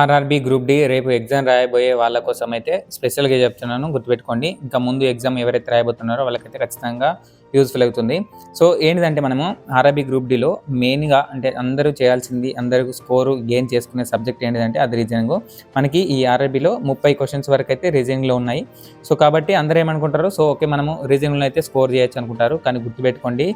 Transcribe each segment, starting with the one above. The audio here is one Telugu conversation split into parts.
ఆర్ఆర్బీ గ్రూప్ డి రేపు ఎగ్జామ్ రాయబోయే వాళ్ళ కోసం అయితే స్పెషల్గా చెప్తున్నాను. గుర్తుపెట్టుకోండి. ఇంకా ముందు ఎగ్జామ్ ఎవరైతే రాయబోతున్నారో వాళ్ళకైతే ఖచ్చితంగా యూజ్ఫుల్ అవుతుంది. సో ఏంటిదంటే మనము ఆర్ఆర్బీ గ్రూప్ డిలో మెయిన్గా అంటే అందరూ చేయాల్సింది అందరూ స్కోరు గెయిన్ చేసుకునే సబ్జెక్ట్ ఏంటిదంటే అది రీజనింగ్. మనకి ఈ ఆర్ఆర్బీలో ముప్పై క్వశ్చన్స్ వరకు అయితే రీజనింగ్లో ఉన్నాయి. సో కాబట్టి అందరూ ఏమనుకుంటారు? సో ఓకే మనము రీజనింగ్లో అయితే స్కోర్ చేయొచ్చు అనుకుంటారు. కానీ గుర్తుపెట్టుకోండి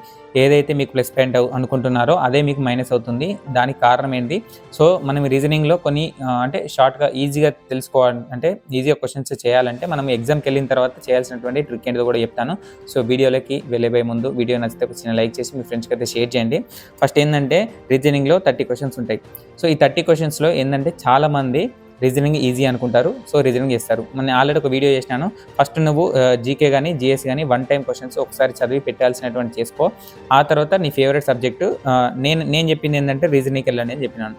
ఏదైతే మీకు ప్లస్ పాయింట్ అనుకుంటున్నారో అదే మీకు మైనస్ అవుతుంది. దానికి కారణం ఏంటి? సో మనం రీజనింగ్లో కొన్ని అంటే షార్ట్గా ఈజీగా తెలుసుకోవాలి అంటే ఈజీగా క్వశ్చన్స్ చేయాలంటే మనం ఎగ్జామ్కి వెళ్ళిన తర్వాత చేయాల్సినటువంటి ట్రిక్ ఏంటిది కూడా చెప్తాను. సో వీడియోలోకి వెళ్ళిపోయే ముందు వీడియో నచ్చితే ఒక చిన్న లైక్ చేసి మీ ఫ్రెండ్స్కి అయితే షేర్ చేయండి. ఫస్ట్ ఏంటంటే రీజనింగ్లో థర్టీ క్వశ్చన్స్ ఉంటాయి. సో ఈ థర్టీ క్వశ్చన్స్లో ఏంటంటే చాలామంది రీజనింగ్ ఈజీ అనుకుంటారు. సో రీజనింగ్ చేస్తారు. నేను ఆల్రెడీ ఒక వీడియో చేసినాను. ఫస్ట్ నువ్వు జీకే కానీ జిఎస్ కానీ వన్ టైం క్వశ్చన్స్ ఒకసారి చదివి పెట్టాల్సినటువంటి చేసుకో. ఆ తర్వాత నీ ఫేవరెట్ సబ్జెక్టు నేను నేను చెప్పింది ఏంటంటే రీజనింగ్కి వెళ్ళండి అని చెప్పినాను.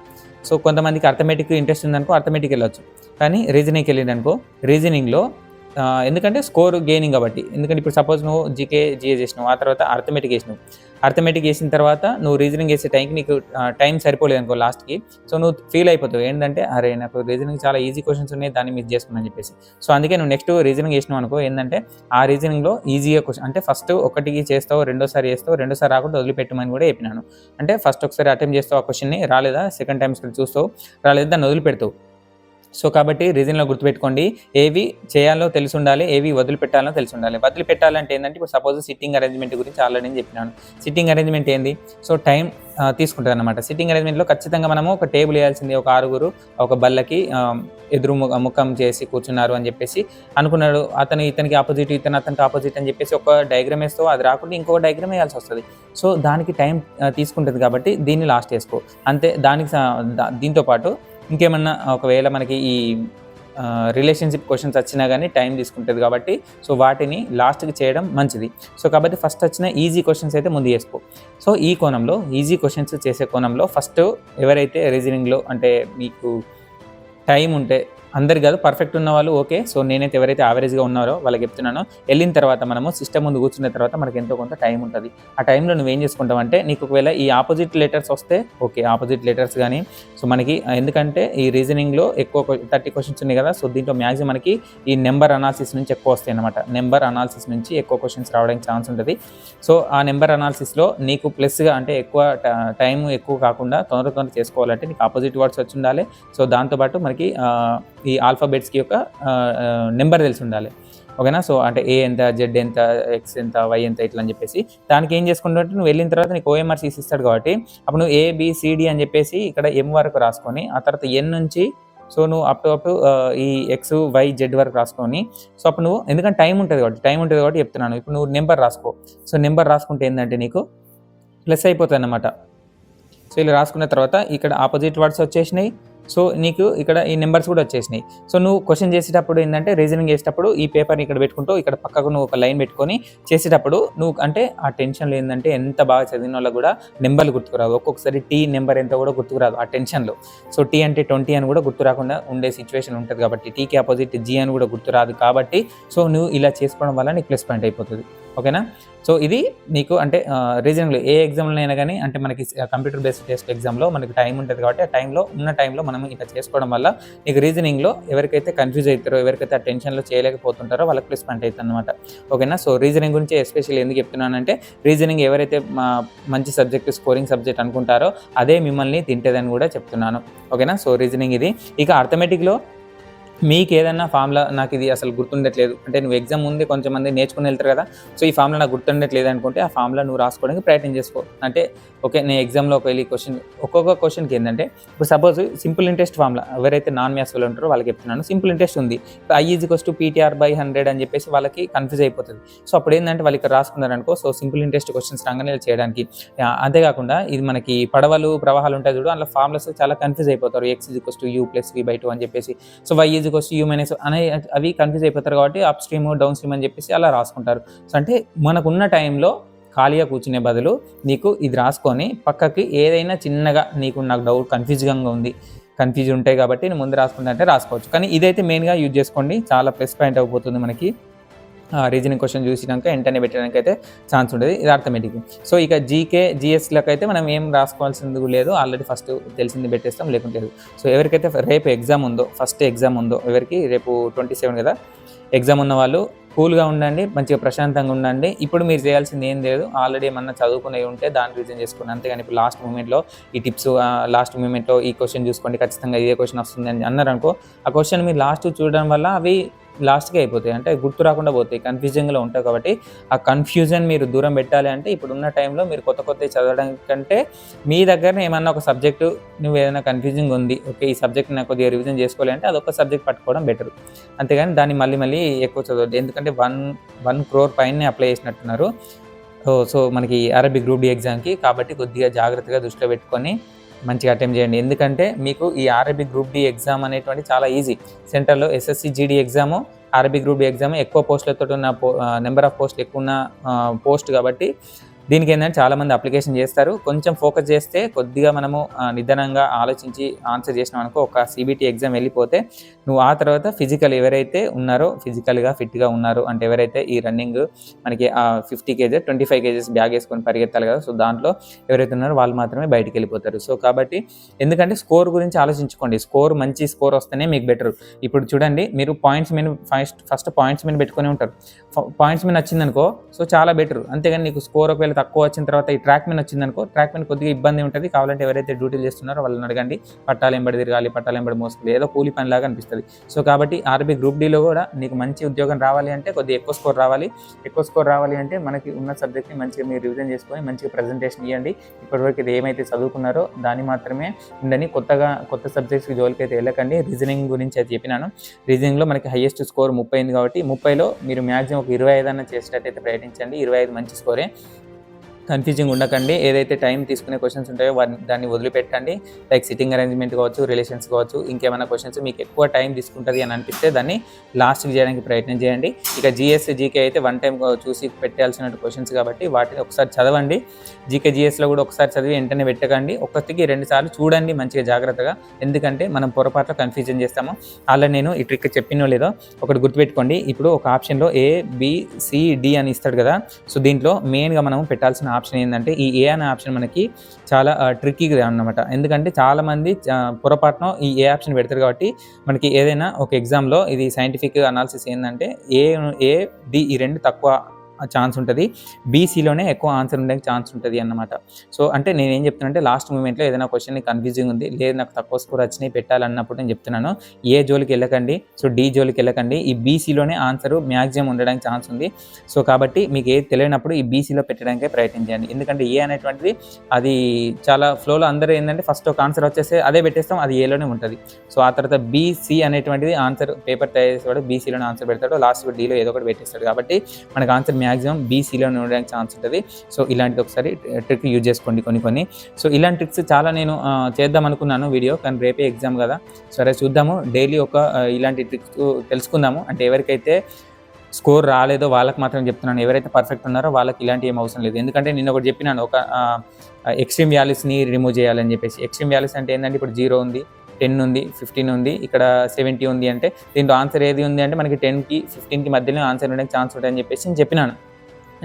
సో కొంతమందికి అర్థమెటిక్ ఇంట్రెస్ట్ ఉందనుకో అర్థమెటిక్ వెళ్ళొచ్చు. కానీ రీజనింగ్కి వెళ్ళిందనుకో రీజనింగ్లో ఎందుకంటే స్కోర్ గెయినింగ్ కాబట్టి. ఎందుకంటే ఇప్పుడు సపోజ్ నువ్వు జీకే జిఏ చేసినావు ఆ తర్వాత అర్థమెటిక్ వేసినావు అర్థమెటిక్ వేసిన తర్వాత నువ్వు రీజనింగ్ వేసే టైంకి నీకు టైం సరిపోలేదు అనుకో లాస్ట్కి సో నువ్వు ఫీల్ అయిపోతావు. ఏంటంటే అరే నాకు రీజనింగ్ చాలా ఈజీ క్వశ్చన్స్ ఉన్నాయి దాన్ని మిస్ చేసుకున్నాను చెప్పేసి. సో అందుకే నువ్వు నెక్స్ట్ రీజనింగ్ చేసినావు అనుకో ఏంటంటే ఆ రీజనింగ్లో ఈజీగా క్వశ్చన్ అంటే ఫస్ట్ ఒకటికి చేస్తావు రెండోసారి చేస్తావు రెండోసారి రాకుండా వదిలిపెట్టమని కూడా చెప్పినాను. అంటే ఫస్ట్ ఒకసారి అటెంప్ట్ చేస్తావు ఆ క్వశ్చన్ని రాలేదా? సెకండ్ టైమ్స్ చూస్తావు రాలేదు? దాన్ని వదిలిపెడతావు. సో కాబట్టి రీజన్లో గుర్తుపెట్టుకోండి. ఏవి చేయాలో తెలిసి ఉండాలి ఏవి వదిలిపెట్టాలో తెలిసి ఉండాలి వదిలిపెట్టాలంటే ఏంటంటే ఇప్పుడు సపోజ్ సిట్టింగ్ అరేంజ్మెంట్ గురించి ఆల్రెడీ చెప్పినాను. సిట్టింగ్ అరేంజ్మెంట్ ఏంది? సో టైం తీసుకుంటుంది అనమాట సిట్టింగ్ అరేంజ్మెంట్లో ఖచ్చితంగా మనము ఒక టేబుల్ వేయాల్సింది. ఒక ఆరుగురు ఒక బల్లకి ఎదురు ముఖం చేసి కూర్చున్నారు అని చెప్పేసి అనుకున్నాడు. అతను ఇతనికి ఆపోజిట్ ఇతను అతనికి ఆపోజిట్ అని చెప్పేసి ఒక డయాగ్రామ్ వేస్తావు అది రాకుండా ఇంకొక డయాగ్రామ్ వేయాల్సి వస్తుంది. సో దానికి టైం తీసుకుంటుంది కాబట్టి దీన్ని లాస్ట్ వేసుకో. అంతే దానికి దీంతో పాటు ఇంకేమన్నా ఒకవేళ మనకి ఈ రిలేషన్షిప్ క్వశ్చన్స్ వచ్చినా కానీ టైం తీసుకుంటుంది కాబట్టి సో వాటిని లాస్ట్కి చేయడం మంచిది. సో కాబట్టి ఫస్ట్ వచ్చిన ఈజీ క్వశ్చన్స్ అయితే ముందు చేసుకో. సో ఈ కోణంలో ఈజీ క్వశ్చన్స్ చేసే కోణంలో ఫస్ట్ ఎవరైతే రీజనింగ్లో అంటే మీకు టైం ఉంటే అందరు కాదు పర్ఫెక్ట్ ఉన్న వాళ్ళు ఓకే సో నేనైతే ఎవరైతే యావరేజ్గా ఉన్నారో వాళ్ళకి చెప్తున్నానో. వెళ్ళిన తర్వాత మనము సిస్టమ్ ముందు కూర్చున్న తర్వాత మనకి ఎంతో కొంత టైం ఉంటుంది. ఆ టైంలో నువ్వేం చేసుకుంటావు అంటే నీకు ఒకవేళ ఈ ఆపోజిట్ లెటర్స్ వస్తే ఓకే ఆపోజిట్ లెటర్స్ కానీ సో మనకి ఎందుకంటే ఈ రీజనింగ్లో ఎక్కువ థర్టీ క్వశ్చన్స్ ఉన్నాయి కదా సో దీంట్లో మ్యాక్సిమం మనకి ఈ నెంబర్ అనాలిసిస్ నుంచి ఎక్కువ వస్తాయి అనమాట నెంబర్ అనాలిసిస్ నుంచి ఎక్కువ క్వశ్చన్స్ రావడానికి ఛాన్స్ ఉంటుంది. సో ఆ నెంబర్ అనాలిసిస్లో నీకు ప్లస్గా అంటే ఎక్కువ టైం ఎక్కువ కాకుండా తొందర తొందర చేసుకోవాలంటే నీకు ఆపోజిట్ వర్డ్స్ వచ్చి ఉండాలి. సో దాంతోపాటు మనకి ఈ ఆల్ఫాబెట్స్కి యొక్క నెంబర్ తెలిసి ఉండాలి. ఓకేనా? సో అంటే ఏ ఎంత జెడ్ ఎంత ఎక్స్ ఎంత వై ఎంత ఇట్లా అని చెప్పేసి దానికి ఏం చేసుకుంటుంటే నువ్వు వెళ్ళిన తర్వాత నీకు ఓఎంఆర్ సీస్ ఇస్తాడు కాబట్టి అప్పుడు నువ్వు ఏబిసిడి అని చెప్పేసి ఇక్కడ ఎం వరకు రాసుకొని ఆ తర్వాత ఎన్ నుంచి సో నువ్వు అప్ టు అప్ ఈ ఎక్స్ వై జెడ్ వరకు రాసుకొని సో అప్పుడు నువ్వు ఎందుకంటే టైం ఉంటుంది కాబట్టి టైం ఉంటుంది కాబట్టి చెప్తున్నాను. ఇప్పుడు నువ్వు నెంబర్ రాసుకో. సో నెంబర్ రాసుకుంటే ఏంటంటే నీకు ప్లస్ అయిపోతుంది అన్నమాట. సో ఇలా రాసుకున్న తర్వాత ఇక్కడ ఆపోజిట్ వర్డ్స్ వచ్చేసినాయి. సో నీకు ఇక్కడ ఈ నెంబర్స్ కూడా వచ్చేసినాయి. సో నువ్వు క్వశ్చన్ చేసేటప్పుడు ఏంటంటే రీజనింగ్ చేసేటప్పుడు ఈ పేపర్ని ఇక్కడ పెట్టుకుంటూ ఇక్కడ పక్కకు నువ్వు ఒక లైన్ పెట్టుకొని చేసేటప్పుడు నువ్వు అంటే ఆ టెన్షన్లో ఏంటంటే ఎంత బాగా చదివిన వాళ్ళకి కూడా నెంబర్లు గుర్తుకురావు. ఒక్కొక్కసారి టీ నెంబర్ ఎంత కూడా గుర్తుకురాదు ఆ టెన్షన్లో సో టీ అంటే ట్వంటీ అని కూడా గుర్తు రాకుండా ఉండే సిచ్యువేషన్ ఉంటుంది కాబట్టి టీకి ఆపోజిట్ జీ అని కూడా గుర్తురాదు కాబట్టి సో నువ్వు ఇలా చేసుకోవడం వల్ల నీకు ప్లస్ పాయింట్ అయిపోతుంది. ఓకేనా? సో ఇది నీకు అంటే రీజనింగ్లో ఏ ఎగ్జామ్లో అయినా కానీ అంటే మనకి కంప్యూటర్ బేస్డ్ టెస్ట్ ఎగ్జామ్లో మనకి టైం ఉంటుంది కాబట్టి ఆ టైంలో ఉన్న టైంలో మనం ఇట్లా చేసుకోవడం వల్ల నీకు రీజనింగ్లో ఎవరికైతే కన్ఫ్యూజ్ అవుతారో ఎవరికైతే ఆ టెన్షన్లో చేయలేకపోతుంటారో వాళ్ళకి ప్లస్ పాయింట్ అవుతుంది అనమాట ఓకేనా? సో రీజనింగ్ గురించి ఎస్పెషల్లీ ఎందుకు చెప్తున్నానంటే రీజనింగ్ ఎవరైతే మా మంచి సబ్జెక్ట్ స్కోరింగ్ సబ్జెక్ట్ అనుకుంటారో అదే మిమ్మల్ని తింటేదని కూడా చెప్తున్నాను. ఓకేనా? సో రీజనింగ్ ఇది. ఇక అర్థమెటిక్లో మీకు ఏదైనా ఫామ్లా నాకు ఇది అసలు గుర్తుండట్లేదు. అంటే నువ్వు ఎగ్జామ్ ఉంది కొంచెం మంది నేర్చుకుని వెళ్తారు కదా సో ఈ ఫామ్లో నాకు గుర్తుండట్లేదు అనుకుంటే ఆ ఫామ్లో నువ్వు రాసుకోవడానికి ప్రయత్నం చేసుకో. అంటే ఓకే నేను ఎగ్జామ్లో వెళ్ళి క్వశ్చన్ ఒక్కొక్క క్వశ్చన్కి ఏంటంటే ఇప్పుడు సపోజ్ సింపుల్ ఇంట్రెస్ట్ ఫామ్లా ఎవరైతే నాన్ మ్యాథ్స్ వాళ్ళు ఉంటారో వాళ్ళకి చెప్తున్నాను సింపుల్ ఇంట్రెస్ట్ ఉంది. I is to PTR by hundred అని చెప్పేసి వాళ్ళకి కన్ఫ్యూజ్ అయిపోతుంది. సో అప్పుడు ఏంటంటే వాళ్ళు ఇక్కడ రాసుకున్నారనుకో సో సింపుల్ ఇంట్రెస్ట్ క్వశ్చన్స్ రాగానే చేయడానికి. అంతేకాకుండా ఇది మనకి పడవలు ప్రవాహాలు ఉంటాయి చూడు అందులో ఫార్ములాస్ చాలా కన్ఫ్యూజ్ అయిపోతారు. X is to U plus V by two అని చెప్పేసి. So Y is to U అనే అవి కన్ఫ్యూజ్ అయిపోతారు కాబట్టి అప్ స్ట్రీమ్ డౌన్ స్ట్రీమ్ అని చెప్పేసి అలా రాసుకుంటారు. సో అంటే మనకున్న టైంలో ఖాళీగా కూర్చునే బదులు నీకు ఇది రాసుకొని పక్కకి ఏదైనా చిన్నగా నీకు నాకు డౌట్ కన్ఫ్యూజ్గా ఉంది కన్ఫ్యూజ్ ఉంటాయి కాబట్టి నేను ముందు రాసుకుంటా అంటే రాసుకోవచ్చు. కానీ ఇదైతే మెయిన్గా యూజ్ చేసుకోండి. చాలా ప్లస్ పాయింట్ అయిపోతుంది మనకి. రీజనింగ్ క్వశ్చన్ చూసినాక వెంటనే పెట్టడానికి అయితే ఛాన్స్ ఉంటుంది ఇది అర్థమెటిక్ సో ఇక జీకే జిఎస్లకు అయితే మనం ఏం రాసుకోవాల్సింది లేదు. ఆల్రెడీ ఫస్ట్ తెలిసింది పెట్టేస్తాం లేకుంటే లేదు. సో ఎవరికైతే రేపు ఎగ్జామ్ ఉందో ఫస్ట్ ఎగ్జామ్ ఉందో ఎవరికి? రేపు ట్వంటీ సెవెన్ కదా? ఎగ్జామ్ ఉన్న వాళ్ళు కూల్గా ఉండండి మంచిగా ప్రశాంతంగా ఉండండి. ఇప్పుడు మీరు చేయాల్సింది ఏం లేదు. ఆల్రెడీ ఏమన్నా చదువుకునే ఉంటే దాన్ని రీజన్ చేసుకోండి. అంతేగాని ఇప్పుడు లాస్ట్ మూమెంట్లో ఈ టిప్స్ లాస్ట్ మూమెంట్లో ఈ క్వశ్చన్ చూసుకోండి ఖచ్చితంగా ఇదే క్వశ్చన్ వస్తుంది అని అన్నారు అనుకో ఆ క్వశ్చన్ మీరు లాస్ట్ చూడడం వల్ల అవి లాస్ట్కి అయిపోతాయి. అంటే గుర్తు రాకుండా పోతాయి. కన్ఫ్యూజింగ్లో ఉంటాయి కాబట్టి ఆ కన్ఫ్యూజన్ మీరు దూరం పెట్టాలి అంటే ఇప్పుడున్న టైంలో మీరు కొత్త కొత్త చదవడం కంటే మీ దగ్గర ఏమన్నా ఒక సబ్జెక్టు నువ్వు ఏదైనా కన్ఫ్యూజింగ్ ఉంది ఓకే ఈ సబ్జెక్ట్ నాకు కొద్దిగా రివిజన్ చేసుకోవాలి అంటే అదొక సబ్జెక్ట్ పట్టుకోవడం బెటర్. అంతేగాని దాన్ని మళ్ళీ మళ్ళీ ఎక్కువ చదవద్దు. ఎందుకంటే వన్ వన్ క్రోర్ పైన అప్లై చేసినట్టున్నారు. సో మనకి అరబిక్ గ్రూప్ డి ఎగ్జామ్కి కాబట్టి కొద్దిగా జాగ్రత్తగా దృష్టిలో పెట్టుకొని మంచిగా అటెంప్ట్ చేయండి. ఎందుకంటే మీకు ఈ ఆర్బీ గ్రూప్ డి ఎగ్జామ్ అనేటువంటి చాలా ఈజీ సెంటర్లో SSC GD exam RB group D exam ఎక్కువ పోస్టులతో ఉన్న నెంబర్ ఆఫ్ పోస్టులు ఎక్కువ ఉన్న పోస్ట్ కాబట్టి దీనికి ఏంటంటే చాలామంది అప్లికేషన్ చేస్తారు. కొంచెం ఫోకస్ చేస్తే కొద్దిగా మనము నిదానంగా ఆలోచించి ఆన్సర్ చేసినాం అనుకో ఒక సీబీటీ ఎగ్జామ్ వెళ్ళిపోతే నువ్వు ఆ తర్వాత ఫిజికల్ ఎవరైతే ఉన్నారో ఫిజికల్గా ఫిట్గా ఉన్నారు అంటే ఎవరైతే ఈ రన్నింగ్ మనకి fifty kgs twenty five kgs bag వేసుకొని పరిగెత్తాలి కదా సో దాంట్లో ఎవరైతే ఉన్నారో వాళ్ళు మాత్రమే బయటికి వెళ్ళిపోతారు. సో కాబట్టి ఎందుకంటే స్కోర్ గురించి ఆలోచించుకోండి. స్కోర్ మంచి స్కోర్ వస్తేనే మీకు బెటర్. ఇప్పుడు చూడండి మీరు పాయింట్స్ మీద ఫస్ట్ ఫస్ట్ పాయింట్స్ మీద పెట్టుకొని ఉంటారు. పాయింట్స్ మీద వచ్చిందనుకో సో చాలా బెటర్. అంతేగాని నీకు స్కోర్ ఒకవేళ తక్కువ వచ్చిన తర్వాత ఈ ట్రాక్ మీద వచ్చిందనుకో ట్రాక్ మీద కొద్దిగా ఇబ్బంది ఉంటుంది. కావాలంటే ఎవరైతే డ్యూటీలు చేస్తున్నారో వాళ్ళని అడగండి. పట్టాలు ఎంబడి తిరగాలి పట్టాలు ఎంబడి మోసుకుని ఏదో కూలి పనిలాగా అనిపిస్తుంది. సో కాబట్టి ఆర్బీ గ్రూప్ డీలో కూడా నీకు మంచి ఉద్యోగం రావాలి అంటే కొద్దిగా ఎక్కువ స్కోర్ రావాలి. ఎక్కువ స్కోర్ రావాలి అంటే మనకి ఉన్న సబ్జెక్ట్ని మంచిగా మీరు రివిజన్ చేసుకొని మంచిగా ప్రజెంటేషన్ ఇవ్వండి ఇప్పటివరకు ఇది ఏమైతే చదువుకున్నారో దాన్ని మాత్రమే ఉండని కొత్తగా కొత్త సబ్జెక్ట్స్కి జోలికి అయితే వెళ్ళకండి. రీజనింగ్ గురించి అయితే చెప్పినాను. రీజనింగ్లో మనకి హైయెస్ట్ స్కోర్ ముప్పై అయింది కాబట్టి ముప్పైలో మీరు మ్యాక్సిమం ఒక ఇరవై ఐదు అన్న చేసేటట్టయితే ప్రయత్నించండి. ఇరవై ఐదు మంచి స్కోరే. కన్ఫ్యూజింగ్ ఉండకండి. ఏదైతే టైం తీసుకునే క్వశ్చన్స్ ఉంటాయో దాన్ని వదిలిపెట్టండి. లైక్ సిట్టింగ్ అరేంజ్మెంట్ కావచ్చు రిలేషన్స్ కావచ్చు ఇంకేమైనా క్వశ్చన్స్ మీకు ఎక్కువ టైం తీసుకుంటుంది అని అనిపిస్తే దాన్ని లాస్ట్కి చేయడానికి ప్రయత్నం చేయండి. ఇక జిఎస్ జీకే అయితే వన్ టైం చూసి పెట్టాల్సిన క్వశ్చన్స్ కాబట్టి వాటిని ఒకసారి చదవండి. జీకే జిఎస్లో కూడా ఒకసారి చదివి వెంటనే పెట్టకండి ఒకటికి రెండు సార్లు చూడండి మంచిగా జాగ్రత్తగా. ఎందుకంటే మనం పొరపాట్లు కన్ఫ్యూజన్ చేస్తాము. అలా నేను ఈ ట్రిక్ చెప్పినో లేదో ఒకటి గుర్తుపెట్టుకోండి. ఇప్పుడు ఒక ఆప్షన్లో ఏ బి సి డి అని ఇస్తాడు కదా. సో దీంట్లో మెయిన్గా మనం పెట్టాల్సిన ఆప్షన్ ఏంటంటే ఈ ఏ అనే ఆప్షన్ మనకి చాలా ట్రిక్కీగా అనమాట ఎందుకంటే చాలామంది పొరపాటున ఈ ఏ ఆప్షన్ పెడతారు కాబట్టి మనకి ఏదైనా ఒక ఎగ్జామ్లో ఇది సైంటిఫిక్ అనాలిసిస్ ఏంటంటే ఏ ఏ డి ఈ రెండు తక్కువ ఛాన్స్ ఉంటుంది. బీసీలోనే ఎక్కువ ఆన్సర్ ఉండే ఛాన్స్ ఉంటుంది అన్నమాట. సో అంటే నేను ఏం చెప్తున్నానంటే లాస్ట్ మూమెంట్లో ఏదైనా క్వశ్చన్ కన్ఫ్యూజింగ్ ఉంది లేదు నాకు తక్కువ స్కోర్ వచ్చినాయి పెట్టాలన్నప్పుడు నేను చెప్తున్నాను. ఏ జోలికి వెళ్ళకండి సో డి జోలికి వెళ్ళకండి. ఈ బీసీలోనే ఆన్సర్ మ్యాక్సిమం ఉండడానికి ఛాన్స్ ఉంది. సో కాబట్టి మీకు ఏది తెలియనప్పుడు ఈ బీసీలో పెట్టడానికే ప్రయత్నించండి ఎందుకంటే ఏ అనేటువంటిది అది చాలా ఫ్లోలో అందరూ ఏంటంటే ఫస్ట్ ఒక ఆన్సర్ వచ్చేస్తే అదే పెట్టేస్తాం అది ఏలోనే ఉంటుంది. సో ఆ తర్వాత బీసీ అనేటువంటిది ఆన్సర్ పేపర్ తయారు చేసేవాడు బీసీలోనే ఆన్సర్ పెడతాడు లాస్ట్ డీలో ఏదో ఒకటి పెట్టేస్తాడు. కాబట్టి మనకు ఆన్సర్ మ్యాక్సిమం బీసీలో ఉండడానికి ఛాన్స్ ఉంటుంది. సో ఇలాంటిది ఒకసారి ట్రిక్ యూజ్ చేసుకోండి కొన్ని కొన్ని. సో ఇలాంటి ట్రిక్స్ చాలా నేను చేద్దాం అనుకున్నాను వీడియో కానీ రేపే ఎగ్జామ్ కదా. సరే చూద్దాము. డైలీ ఒక ఇలాంటి ట్రిక్స్ తెలుసుకుందాము. అంటే ఎవరికైతే స్కోర్ రాలేదో వాళ్ళకి మాత్రం చెప్తున్నాను. ఎవరైతే పర్ఫెక్ట్ ఉన్నారో వాళ్ళకి ఇలాంటి ఏం అవసరం లేదు. ఎందుకంటే నేను ఒకటి చెప్పినాను ఒక ఎక్స్ట్రీమ్ వ్యాలీస్ని రిమూవ్ చేయాలని చెప్పేసి. ఎక్స్ట్రీమ్ వ్యాలీస్ అంటే ఏంటంటే ఇప్పుడు జీరో ఉంది. టెన్ ఉంది ఫిఫ్టీన్ ఉంది ఇక్కడ సెవెంటీ ఉంది అంటే దీంట్లో ఆన్సర్ ఏది ఉంది అంటే మనకి టెన్కి ఫిఫ్టీన్కి మధ్యలో ఆన్సర్ ఉండడానికి ఛాన్స్ ఉంటాయని చెప్పేసి నేను చెప్పినాను.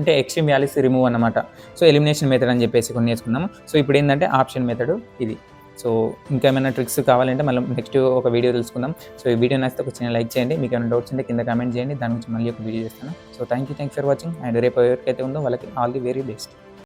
అంటే ఎక్స్ట్రీమ్ వ్యాలీస్ రిమూవ్ అనమాట సో ఎలిమినేషన్ మెథడ్ అని చెప్పేసి కొన్ని నేర్చుకున్నాము. సో ఇప్పుడు ఏంటంటే ఆప్షన్ మెథడ్ ఇది. సో ఇంకేమైనా ట్రిక్స్ కావాలంటే మళ్ళీ నెక్స్ట్ ఒక వీడియో తెలుసుకుందాం. సో ఈ వీడియో నచ్చితే ఒక చిన్న లైక్ చేయండి. మీకు ఏమైనా డౌట్స్ ఉంటే కింద కామెంట్ చేయండి. దాని నుంచి మళ్ళీ ఒక వీడియో చేస్తాను. So thank you thank for watching. And రేపు ఎవరికైతే ఉందో వాళ్ళకి ఆల్ ది వెరీ బెస్ట్.